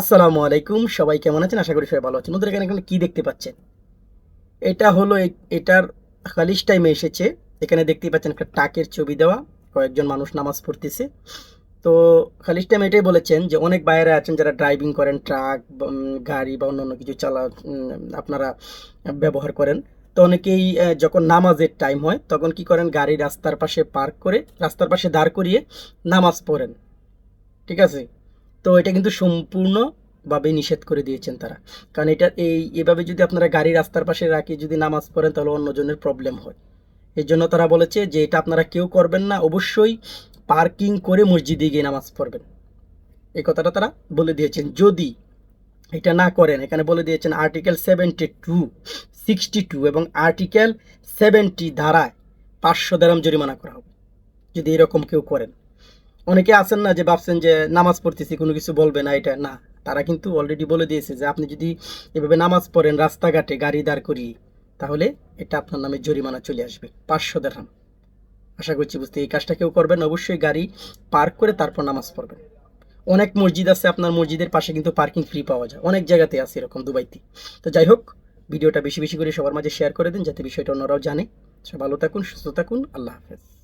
আসসালামু আলাইকুম, সবাই কেমন আছেন? আশা করি সবাই ভালো আছেন। ওদের এখানে এখানে কি দেখতে পাচ্ছেন? এটা হলো এটার খালিশ টাইমে এসেছে। এখানে দেখতে পাচ্ছেন একটা টাকের ছবি দেওয়া। কয়েকজন মানুষ নামাজ পড়তেছে। তো খালিশ টাইম এটাই বলেছেন যে, অনেক বাইরে আছেন যারা ড্রাইভিং করেন ট্রাক গাড়ি বা অন্যান্য কিছু চালা আপনারা ব্যবহার করেন। তো অনেকেই যখন নামাজের টাইম হয়, তখন কি করেন? গাড়ি রাস্তার পাশে পার্ক করে, রাস্তার পাশে দাঁড় করিয়ে নামাজ পড়েন। ঠিক আছে? তো এটা কিন্তু সম্পূর্ণভাবে নিষেধ করে দিয়েছেন তারা। কারণ এটা এই, এভাবে যদি আপনারা গাড়ি রাস্তার পাশে রাখি, যদি নামাজ পড়েন, তাহলে অন্যজনের প্রবলেম হয়। এর জন্য তারা বলেছে যে এটা আপনারা কেউ করবেন না, অবশ্যই পার্কিং করে মসজিদে গিয়ে নামাজ পড়বেন। এই কথাটা তারা বলে দিয়েছেন। যদি এটা না করেন, এখানে বলে দিয়েছেন article seventy two sixty two এবং আর্টিকেল সেভেন্টি ধারায় পাঁচশো দেরাম জরিমানা করা হবে। যদি এরকম কেউ করেন। অনেকে আছেন না যে ভাবছেন যে নামাজ পড়তেছি, কোনো কিছু বলবে না, এটা না। তারা কিন্তু অলরেডি বলে দিয়েছে যে আপনি যদি এভাবে নামাজ পড়েন, রাস্তাঘাটে গাড়ি দাঁড় করিয়ে, তাহলে এটা আপনার নামে জরিমানা চলে আসবে। পাঁচশো দেড়হাম আশা করছি বুঝতে এই কাজটা কেউ করবেন অবশ্যই গাড়ি পার্ক করে তারপর নামাজ পড়বেন। অনেক মসজিদ আছে, আপনার মসজিদের পাশে কিন্তু পার্কিং ফ্রি পাওয়া যায়। অনেক জায়গাতে আছে এরকম দুবাইতে। তো যাই হোক, ভিডিওটা বেশি বেশি করে সবার মাঝে শেয়ার করে দিন, যাতে বিষয়টা অন্যরাও জানে। সব ভালো থাকুন, সুস্থ থাকুন, আল্লাহ হাফেজ।